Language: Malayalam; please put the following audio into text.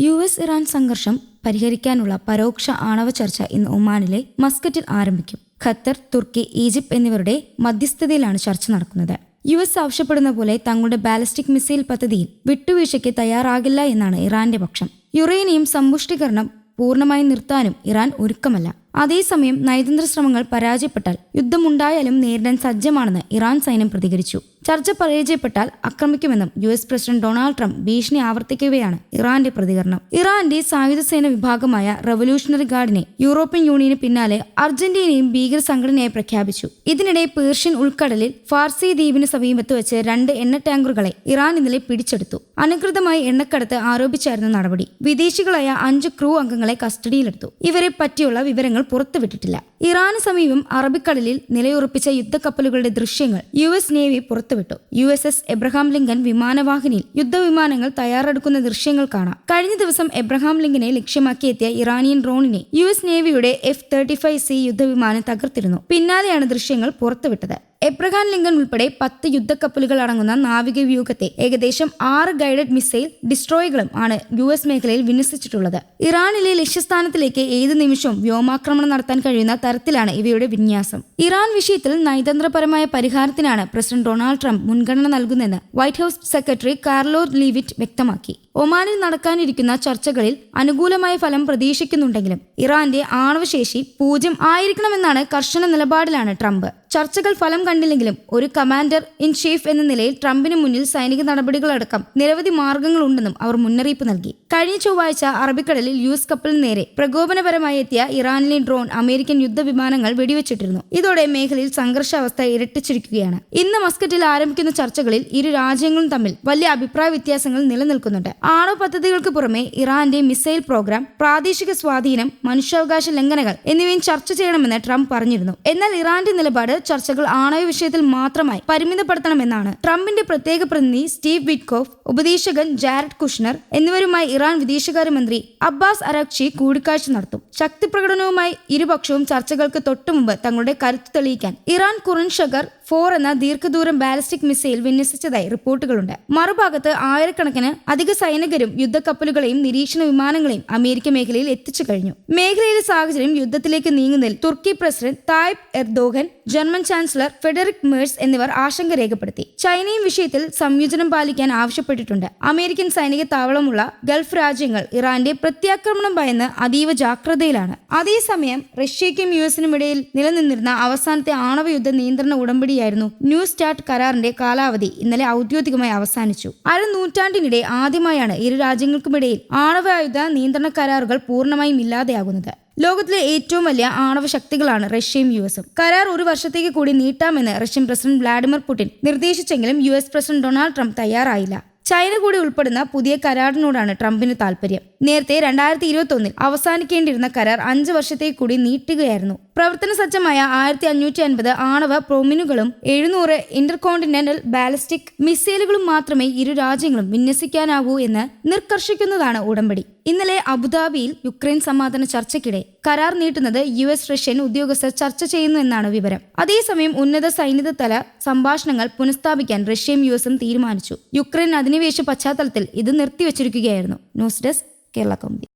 യു എസ് ഇറാൻ സംഘർഷം പരിഹരിക്കാനുള്ള പരോക്ഷ ആണവ ചർച്ച ഇന്ന് ഒമാനിലെ മസ്കറ്റിൽ ആരംഭിക്കും. ഖത്തർ തുർക്കി ഈജിപ്ത് എന്നിവരുടെ മധ്യസ്ഥതയിലാണ് ചർച്ച നടക്കുന്നത്. യു എസ് ആവശ്യപ്പെടുന്ന പോലെ തങ്ങളുടെ ബാലിസ്റ്റിക് മിസൈൽ പദ്ധതിയിൽ വിട്ടുവീഴ്ചയ്ക്ക് തയ്യാറാകില്ല എന്നാണ് ഇറാന്റെ പക്ഷം. യുറേനിയം സമ്പുഷ്ടീകരണം പൂർണമായി നിർത്താനും ഇറാൻ ഒരുക്കമല്ല. അതേസമയം നയതന്ത്ര ശ്രമങ്ങൾ പരാജയപ്പെട്ടാൽ യുദ്ധമുണ്ടായാലും നേരിടാൻ സജ്ജമാണെന്ന് ഇറാൻ സൈന്യം പ്രതികരിച്ചു. ചർച്ച പരാജയപ്പെട്ടാൽ ആക്രമിക്കുമെന്നും U S president Donald Trump ഭീഷണി ആവർത്തിക്കുകയാണ് ഇറാന്റെ പ്രതികരണം. ഇറാന്റെ സായുധ സേന വിഭാഗമായ റവല്യൂഷണറി ഗാർഡിനെ യൂറോപ്യൻ യൂണിയന് പിന്നാലെ അർജന്റീനയും ഭീകര സംഘടനയായി പ്രഖ്യാപിച്ചു. ഇതിനിടെ പേർഷ്യൻ ഉൾക്കടലിൽ ഫാർസി ദ്വീപിന് സമീപത്ത് വെച്ച് രണ്ട് എണ്ണ ടാങ്കറുകളെ ഇറാൻ ഇന്നലെ പിടിച്ചെടുത്തു. അനുകൃതമായി എണ്ണക്കടത്ത് ആരോപിച്ചായിരുന്നു നടപടി. വിദേശികളായ അഞ്ച് ക്രൂ അംഗങ്ങളെ കസ്റ്റഡിയിലെടുത്തു. ഇവരെ പറ്റിയുള്ള വിവരങ്ങൾ പുറത്തുവിട്ടിട്ടില്ല. ഇറാന് സമീപം അറബിക്കടലിൽ നിലയുറപ്പിച്ച യുദ്ധക്കപ്പലുകളുടെ ദൃശ്യങ്ങൾ യു എസ് നേവി പുറത്തുവിട്ടു. U S S Abraham Lincoln വിമാനവാഹിനിയിൽ യുദ്ധവിമാനങ്ങൾ തയ്യാറെടുക്കുന്ന ദൃശ്യങ്ങൾ കാണാം. കഴിഞ്ഞ ദിവസം എബ്രഹാം ലിങ്കനെ ലക്ഷ്യമാക്കിയെത്തിയ ഇറാനിയൻ ഡ്രോണിനെ യു എസ് നേവിയുടെ എഫ് തേർട്ടി ഫൈവ് സി യുദ്ധവിമാനം തകർത്തിരുന്നു. പിന്നാലെയാണ് ദൃശ്യങ്ങൾ പുറത്തുവിട്ടത്. എബ്രഹാം ലിങ്കൻ ഉൾപ്പെടെ പത്ത് യുദ്ധക്കപ്പലുകൾ അടങ്ങുന്ന നാവിക വ്യൂഹത്തെ ഏകദേശം ആറ് ഗൈഡഡ് മിസൈൽ ഡിസ്ട്രോയികളും ആണ് യു എസ് മേഖലയിൽ വിന്യസിച്ചിട്ടുള്ളത്. ഇറാനിലെ ലക്ഷ്യസ്ഥാനത്തിലേക്ക് ഏത് നിമിഷവും വ്യോമാക്രമണം നടത്താൻ കഴിയുന്ന തരത്തിലാണ് ഇവയുടെ വിന്യാസം. ഇറാൻ വിഷയത്തിൽ നയതന്ത്രപരമായ പരിഹാരത്തിനാണ് പ്രസിഡന്റ് ഡൊണാൾഡ് ട്രംപ് മുൻഗണന നൽകുന്നതെന്ന് White House secretary Karoline Leavitt വ്യക്തമാക്കി. ഒമാനിൽ നടക്കാനിരിക്കുന്ന ചർച്ചകളിൽ അനുകൂലമായ ഫലം പ്രതീക്ഷിക്കുന്നുണ്ടെങ്കിലും ഇറാന്റെ ആണവശേഷി പൂജ്യം ആയിരിക്കണമെന്നാണ് കർശന നിലപാടിലാണ് ട്രംപ്. ചർച്ചകൾ ഫലം കണ്ടില്ലെങ്കിലും ഒരു കമാൻഡർ ഇൻ ചീഫ് എന്ന നിലയിൽ ട്രംപിന് മുന്നിൽ സൈനിക നടപടികളടക്കം നിരവധി മാർഗങ്ങളുണ്ടെന്നും അവർ മുന്നറിയിപ്പ് നൽകി. കഴിഞ്ഞ ചൊവ്വാഴ്ച അറബിക്കടലിൽ യുഎസ് കപ്പലിന് നേരെ പ്രകോപനപരമായി എത്തിയ ഇറാനിലെ ഡ്രോൺ അമേരിക്കൻ യുദ്ധവിമാനങ്ങൾ വെടിവെച്ചിട്ടിരുന്നു. ഇതോടെ മേഖലയിൽ സംഘർഷാവസ്ഥ ഇരട്ടിച്ചിരിക്കുകയാണ്. ഇന്ന് മസ്കറ്റിൽ ആരംഭിക്കുന്ന ചർച്ചകളിൽ ഇരു രാജ്യങ്ങളും തമ്മിൽ വലിയ അഭിപ്രായ വ്യത്യാസങ്ങൾ നിലനിൽക്കുന്നുണ്ട്. ആണവ പദ്ധതികൾക്ക് പുറമെ ഇറാന്റെ മിസൈൽ പ്രോഗ്രാം പ്രാദേശിക സ്വാധീനം മനുഷ്യാവകാശ ലംഘനങ്ങൾ എന്നിവയും ചർച്ച ചെയ്യണമെന്ന് ട്രംപ് പറഞ്ഞിരുന്നു. എന്നാൽ ഇറാന്റെ നിലപാട് ചർച്ചകൾ ആണവ വിഷയത്തിൽ മാത്രമായി പരിമിതപ്പെടുത്തണമെന്നാണ്. ട്രംപിന്റെ പ്രത്യേക പ്രതിനിധി സ്റ്റീവ് വിറ്റ്കോഫ് ഉപദേശകൻ ജാരഡ് കുഷ്ണർ എന്നിവരുമായി ഇറാൻ വിദേശകാര്യമന്ത്രി അബ്ബാസ് അരാക്ചി കൂടിക്കാഴ്ച നടത്തും. ശക്തി പ്രകടനവുമായി ഇരുപക്ഷവും ചർച്ചകൾക്ക് തൊട്ടുമുമ്പ് തങ്ങളുടെ കരുത്ത് തെളിയിക്കാൻ ഇറാൻ കുറിൻ ഷഗർ ഫോർ എന്ന ദീർഘദൂരം ബാലിസ്റ്റിക് മിസൈൽ വിന്യസിച്ചതായി റിപ്പോർട്ടുകളുണ്ട്. മറുഭാഗത്ത് ആയിരക്കണക്കിന് അധിക സൈനികരും യുദ്ധക്കപ്പലുകളെയും നിരീക്ഷണ വിമാനങ്ങളെയും അമേരിക്ക മേഖലയിൽ എത്തിച്ചു കഴിഞ്ഞു. മേഖലയിലെ സാഹചര്യം യുദ്ധത്തിലേക്ക് നീങ്ങുന്നതിൽ Turkey president Tayyip Erdogan German chancellor Friedrich Merz എന്നിവർ ആശങ്ക രേഖപ്പെടുത്തി. ചൈനയും വിഷയത്തിൽ സംയോജനം പാലിക്കാൻ ആവശ്യപ്പെട്ടിട്ടുണ്ട്. അമേരിക്കൻ സൈനിക താവളമുള്ള ഗൾഫ് രാജ്യങ്ങൾ ഇറാന്റെ പ്രത്യാക്രമണം ഭയന്ന് അതീവ ജാഗ്രതയിലാണ്. അതേസമയം റഷ്യയ്ക്കും യു എസിനും ഇടയിൽ നിലനിന്നിരുന്ന അവസാനത്തെ ആണവ യുദ്ധ നിയന്ത്രണ ഉടമ്പടിയായിരുന്നു ന്യൂ സ്റ്റാർട്ട് കരാറിന്റെ കാലാവധി ഇന്നലെ ഔദ്യോഗികമായി അവസാനിച്ചു. അര നൂറ്റാണ്ടിനിടെ ആദ്യമായാണ് ഇരു രാജ്യങ്ങൾക്കുമിടയിൽ ആണവായുധ നിയന്ത്രണ കരാറുകൾ പൂർണമായും ഇല്ലാതെയാകുന്നത്. ലോകത്തിലെ ഏറ്റവും വലിയ ആണവ ശക്തികളാണ് റഷ്യയും യു എസും. കരാർ ഒരു വർഷത്തേക്ക് കൂടി നീട്ടാമെന്ന് Russian president Vladimir Putin നിർദ്ദേശിച്ചെങ്കിലും U S president Donald Trump തയ്യാറായില്ല. ചൈന കൂടി ഉൾപ്പെടുന്ന പുതിയ കരാറിനോടാണ് ട്രംപിന് താൽപര്യം. നേരത്തെ രണ്ടായിരത്തി ഇരുപത്തി ഒന്നിൽ അവസാനിക്കേണ്ടിയിരുന്ന കരാർ അഞ്ച് വർഷത്തേക്ക് കൂടി നീട്ടുകയായിരുന്നു. പ്രവർത്തന സജ്ജമായ ആയിരത്തി അഞ്ഞൂറ്റി അൻപത് ആണവ പ്രോമിനുകളും എഴുന്നൂറ് ഇന്റർകോണ്ടിനെന്റൽ ബാലിസ്റ്റിക് മിസൈലുകളും മാത്രമേ ഇരു രാജ്യങ്ങളും വിന്യസിക്കാനാവൂ എന്ന് നിർക്കർഷിക്കുന്നതാണ് ഉടമ്പടി. ഇന്നലെ അബുദാബിയിൽ യുക്രൈൻ സമാധാന ചർച്ചയ്ക്കിടെ കരാർ നീട്ടുന്നത് യു എസ് റഷ്യൻ ഉദ്യോഗസ്ഥർ ചർച്ച ചെയ്യുന്നു എന്നാണ് വിവരം. അതേസമയം ഉന്നത സൈനിക തല സംഭാഷണങ്ങൾ പുനഃസ്ഥാപിക്കാൻ റഷ്യയും യു എസും തീരുമാനിച്ചു. യുക്രൈൻ അധിനിവേശ പശ്ചാത്തലത്തിൽ ഇത് നിർത്തിവച്ചിരിക്കുകയായിരുന്നു. News desk Kerala Kaumudi.